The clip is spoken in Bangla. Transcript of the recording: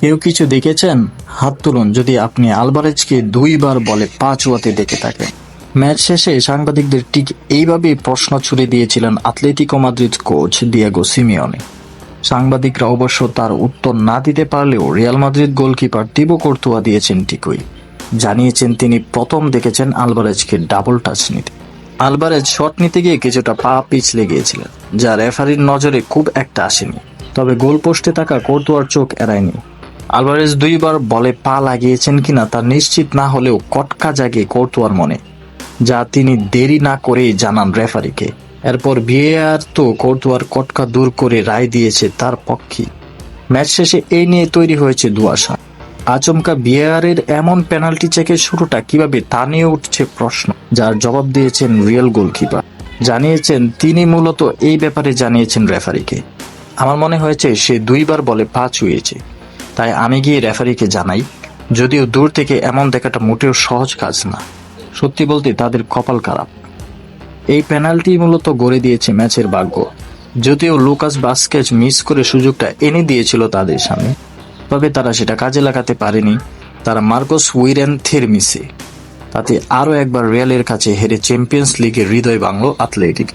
কেউ কিছু দেখেছেন? হাত তুলুন, যদি আপনি আলবারেজকে দুইবার বলে পাঁচ ওয়াতে দেখে থাকেন। ম্যাচ শেষে সাংবাদিকদের ঠিক এইভাবেই প্রশ্ন ছুড়ে দিয়েছিলেন Atletico Madrid coach Diego Simeone. সাংবাদিকরা অবশ্য তার উত্তর না দিতে পারলেও Real Madrid goalkeeper Thibaut Courtois দিয়েছেন ঠিকই। জানিয়েছেন তিনি, প্রথম দেখেছেন আলবারেজকে ডাবল টাচ নিতে। আলবারেজ শট নিতে গিয়ে কিছুটা পা পিছলে গিয়েছিলেন, যা রেফারির নজরে খুব একটা আসেনি। তবে গোল পোস্টে থাকা কর্তুয়ার চোখ এড়ায়নি। আলভারেজ দুইবার বলে পা লাগিয়েছেন কিনা তা নিশ্চিত না হলেও কটকা জাগে কর্তুয়ার মনে, যা তিনি দেরি না করেই জানান রেফারিকে। এরপর ভিএআর তো কর্তুয়ার কটকা দূর করে রায় দিয়েছে তার পক্ষে ম্যাচ শেষে এই নিয়ে তৈরি হয়েছে দুয়াশা আচমকা বিএআর এর এমন পেনাল্টি চেকের শুরুটা কীভাবে তা নিয়ে উঠছে প্রশ্ন, যার জবাব দিয়েছেন রিয়েল গোলকিপার। জানিয়েছেন, তিনি মূলত এই ব্যাপারে জানিয়েছেন রেফারিকে। আমার মনে হয়েছে সে দুইবার বলে পা ছুঁয়েছে। তাই আমি গিয়ে রেফারিকে জানাই, যদিও দূর থেকে এমন দেখাটা মোটেও সহজ কাজ না। সত্যি বলতে তাদের কপাল খারাপ। এই পেনাল্টি মূলত গড়ে দিয়েছে ম্যাচের ভাগ্য। যদিও লুকাস বাস্কেজ মিস করে সুযোগটা এনে দিয়েছিল তাদের সামনে, তবে তারা সেটা কাজে লাগাতে পারেনি। তারা মার্কোস উইরেন্থের মিসে। তাতে আরও একবার রিয়ালের কাছে হেরে চ্যাম্পিয়ন্স লিগের হৃদয় বাংলো আথলেটিক